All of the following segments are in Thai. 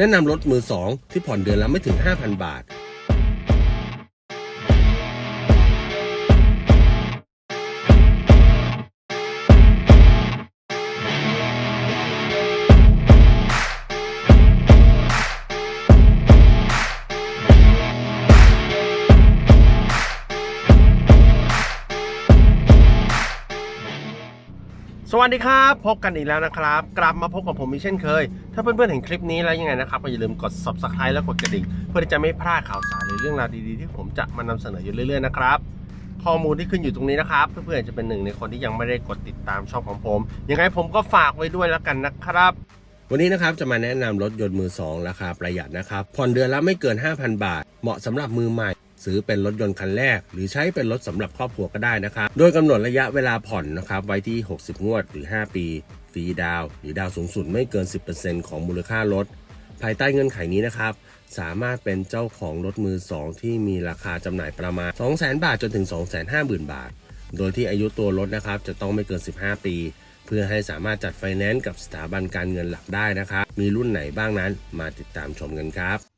แนะนำรถมือ 2 ที่ผ่อนเดือนละไม่ถึง 5,000 บาท วัสดีครับ พบกันอีกแล้วนะครับ กลับมาพบกับผมอีกเช่นเคย ถ้าเพื่อนๆเห็นคลิปนี้แล้วยังไงนะครับก็อย่าลืมกด subscribe และกดกระดิ่ง เพื่อที่จะไม่พลาดข่าวสารหรือเรื่องราวดีๆ ที่ผมจะมานำเสนออยู่เรื่อยๆนะครับข้อมูลที่ขึ้นอยู่ตรงนี้นะครับ เพื่อนๆจะเป็นหนึ่งในคนที่ยังไม่ได้กดติดตามช่องของผมยังไงผมก็ฝากไว้ด้วยแล้วกันนะครับวันนี้นะครับจะมาแนะนำรถยนต์มือ 2 ราคาประหยัดนะครับผ่อนเดือนละไม่เกิน 5,000 บาท เหมาะสำหรับมือใหม่ ซื้อเป็นรถยนต์คันแรก หรือใช้เป็นรถสำหรับครอบครัวก็ได้นะครับโดยกำหนดระยะเวลาผ่อนนะครับไว้ที่ 60 งวดหรือ 5 ปีฟรีดาวหรือดาวสูงสุดไม่เกิน 10%ของมูลค่ารถ ภายใต้เงื่อนไขนี้นะครับ สามารถเป็นเจ้าของรถมือ 2 ที่มีราคาจำหน่ายประมาณ 200,000 บาทจนถึง 250,000 บาท โดยที่อายุตัวรถนะครับ จะต้องไม่เกิน 15 ปี เพื่อให้สามารถจัดไฟแนนซ์กับสถาบันการเงินหลักได้นะครับ มีรุ่นไหนบ้างนั้นมาติดตามชมกันครับ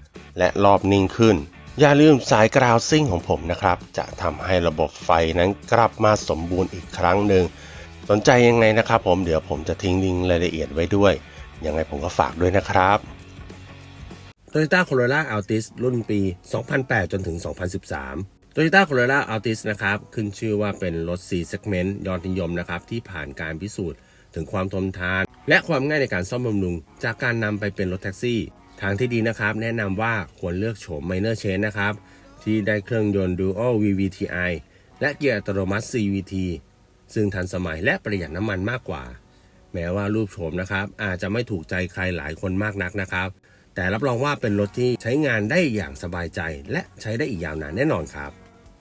และรอบนิ่งขึ้น อย่าลืมสายกราวซิ่งของผมนะครับ จะทำให้ระบบไฟนั้นกลับมาสมบูรณ์อีกครั้งหนึ่ง สนใจยังไงนะครับผมเดี๋ยวผมจะทิ้งลิงก์รายละเอียดไว้ด้วย ยังไงผมก็ฝากด้วยนะครับ Toyota Corolla Altis รุ่นปี 2008 จนถึง 2013 Toyota Corolla Altis นะครับ ขึ้นชื่อว่าเป็นรถ 4 segment ยอดนิยมนะครับ ที่ผ่านการพิสูจน์ถึงความทนทาน และความง่ายในการซ่อมบำรุง จากการนำไปเป็นรถแท็กซี่ ทางที่ดีนะครับแนะนำว่าควรเลือกโฉม Minor Change นะครับ ที่ได้เครื่องยนต์ Dual VVTi และเกียร์อัตโนมัติ CVT ซึ่งทันสมัยและประหยัดน้ำมันมากกว่า แม้ว่ารูปโฉมนะครับ อาจจะไม่ถูกใจใครหลายคนมากนักนะครับ แต่รับรองว่าเป็นรถที่ใช้งานได้อย่างสบายใจ และใช้ได้อีกยาวนานแน่นอนครับ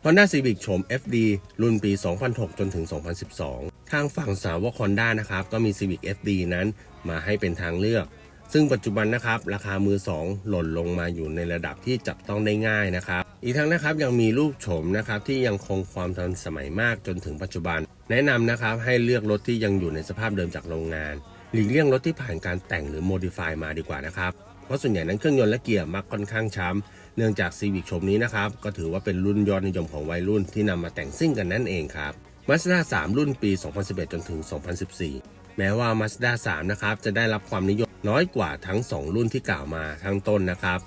Honda Civic โฉม FD รุ่นปี 2006 จนถึง 2012 ทางฝั่งสาวก Honda นะครับ ก็มี Civic FD นั้นมาให้เป็นทางเลือก ซึ่งปัจจุบันนะครับราคามือ 2 หล่นลงมาอยู่ในระดับที่จับต้องได้ง่ายนะครับ อีกทั้งนะครับยังมีรูปโฉมนะครับที่ยังคงความทันสมัยมากจนถึงปัจจุบัน แนะนำนะครับให้เลือกรถที่ยังอยู่ในสภาพเดิมจากโรงงาน หลีกเลี่ยงรถที่ผ่านการแต่งหรือโมดิฟายมาดีกว่านะครับเพราะส่วนใหญ่นั้นเครื่องยนต์และเกียร์มักค่อนข้างช้ำเนื่องจาก Civic โฉมนี้นะครับก็ถือว่าเป็นรุ่นยอดนิยมของวัยรุ่นที่นำมาแต่งซิ่งกันนั่นเองครับ Mazda 3รุ่นปี 2011 จนถึง 2014 แม้ว่า Mazda 3 นะครับ จะได้รับความนิยมน้อยกว่าทั้ง 2 รุ่นที่กล่าวมาทั้งต้นนะครับ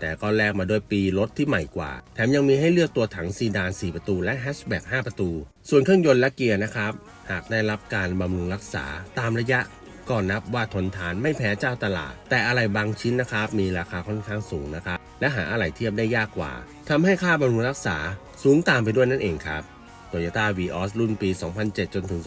แต่ก็แลกมาด้วยปีรถที่ใหม่กว่า แถมยังมีให้เลือกตัวถังซีดาน 4 ประตู และแฮชแบ็ก5ประตู ส่วนเครื่องยนต์และเกียร์นะครับ หากได้รับการบำรุงรักษาตามระยะก็นับว่าทนทานไม่แพ้เจ้าตลาด แต่อะไรบางชิ้นนะครับ มีราคาค่อนข้างสูงนะครับ และหาอะไรเทียบได้ยากกว่าทำให้ค่าบำรุงรักษาสูงตามไปด้วยนั่นเองครับ Toyota Vios รุ่นปี 2007 จนถึง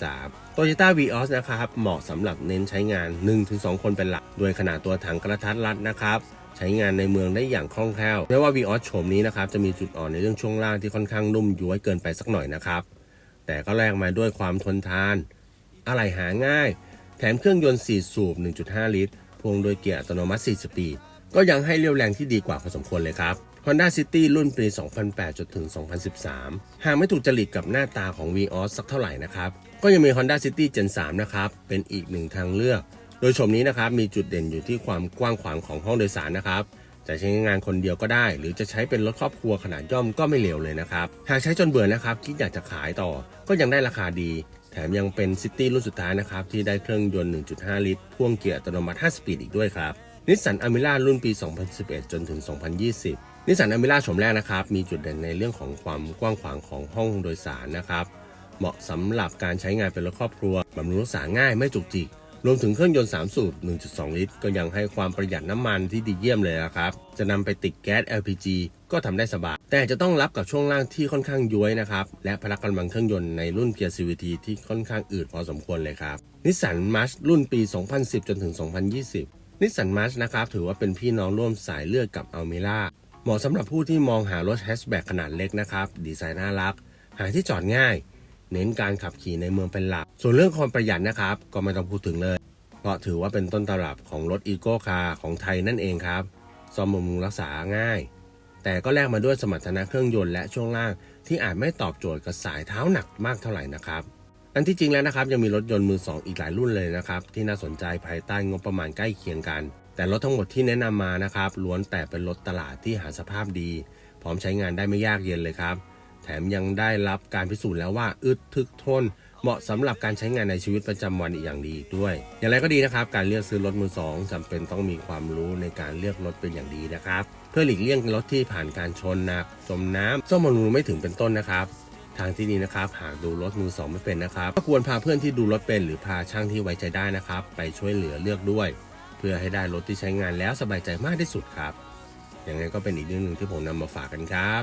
2013 Toyota Vios นะครับเหมาะสำหรับเน้นใช้งาน 1-2 คนเป็นหลักด้วยขนาดตัวถังกระทัดรัดนะครับใช้งานในเมืองได้อย่างคล่องแคล่วแม้ว่า Vios โฉมนี้นะครับจะมีจุดอ่อนในเรื่องช่วงล่างที่ค่อนข้างนุ่มย้วยเกินไปสักหน่อยนะครับ แต่ก็แลกมาด้วยความทนทาน อะไรหาง่าย แถมเครื่องยนต์ 4 สูบ 1.5 ลิตรพ่วงโดยเกียร์อัตโนมัติ4สปีดก็ยังให้เรียวแรงที่ดีกว่าพอสมควรเลยครับ Honda City รุ่นปี 2008 จนถึง 2013 หากไม่ถูกจริตกับหน้าตาของ Vios สักเท่าไหร่นะครับ ก็ยังมี Honda City Gen 3 นะครับ เป็นอีกหนึ่งทางเลือก โดยชมนี้นะครับมีจุดเด่นอยู่ที่ความกว้างขวางของห้องโดยสารนะครับจะใช้งานคนเดียวก็ได้ หรือจะใช้เป็นรถครอบครัวขนาดย่อมก็ไม่เลวเลยนะครับ หากใช้จนเบื่อนะครับ คิดอยากจะขายต่อ ก็ยังได้ราคาดี แถมยังเป็นซิตี้รุ่นสุดท้ายนะครับ ที่ได้เครื่องยนต์ 1.5 ลิตร พ่วงเกียร์อัตโนมัติ 5 สปีดอีกด้วยครับนิสสันอ m มิล่ารุ่นปี 2011 จนถึง 2020 นิสสันอ m มิล่าชมแรกนะครับ มีจุดเด่นในเรื่องของความกว้างขวางของห้องโดยสารนะครับ เหมาะสำหรับการใช้งานเป็นรถครอบครัวบำรุงรักษาง่ายไม่จุกจิก รวมถึงเครื่องยนต์ 3 สูบ 1.2 ลิตร ก็ยังให้ความประหยัดน้ำมันที่ดีเยี่ยมเลยนะครับ จะนำไปติดแก๊ส LPG ก็ทำได้สบาย แต่จะต้องรับกับช่วงล่างที่ค่อนข้างย้วยนะครับ และพละกำลังเครื่องยนต์ในรุ่นเกียร์ CVT ที่ค่อนข้างอืดพอสมควรเลยครับ นิสสันมาร์ชรุ่นปี 2010 จนถึง 2020นิสสันมาร์ชนะครับถือว่าเป็นพี่น้องร่วมสายเลือดกับอัลเมล่า มาะสำหรับผู้ที่มองหารถแฮชแบ็กขนาดเล็กนะครับ ดีไซน์น่ารัก หาที่จอดง่าย เน้นการขับขี่ในเมืองเป็นหลัก ส่วนเรื่องความประหยัดนะครับ ก็ไม่ต้องพูดถึงเลย เพราะถือว่าเป็นต้นตำรับของรถอีโก้คาร์ของไทยนั่นเองครับซ่อมบำรุงรักษาง่าย แต่ก็แลกมาด้วยสมรรถนะเครื่องยนต์และช่วงล่าง ที่อาจไม่ตอบโจทย์กับสายเท้าหนักมากเท่าไหร่นะครับ อันที่จริงแล้วนะครับยังมีรถยนต์มือสองอีกหลายรุ่นเลยนะครับที่น่าสนใจภายใต้งบประมาณใกล้เคียงกัน แต่รถทั้งหมดที่แนะนำมานะครับล้วนแต่เป็นรถตลาดที่หาสภาพดี พร้อมใช้งานได้ไม่ยากเย็นเลยครับ แถมยังได้รับการพิสูจน์แล้วว่าอึดทึกทน เหมาะสำหรับการใช้งานในชีวิตประจำวันอีกอย่างดีด้วย อย่างไรก็ดีนะครับ การเลือกซื้อรถมือสองจำเป็นต้องมีความรู้ในการเลือกรถเป็นอย่างดีนะครับ เพื่อหลีกเลี่ยงรถที่ผ่านการชนหนักจมน้ำซ่อมบำรุงไม่ถึงเป็นต้นนะครับทางที่ดีนะครับหากดูรถมือสองไม่เป็นนะครับก็ควรพาเพื่อนที่ดูรถเป็นหรือพาช่างที่ไว้ใจได้นะครับ ไปช่วยเหลือเลือกด้วย เพื่อให้ได้รถที่ใช้งานแล้วสบายใจมากที่สุดครับ อย่างนั้นก็เป็นอีกเรื่องหนึ่งที่ผมนำมาฝากกันครับ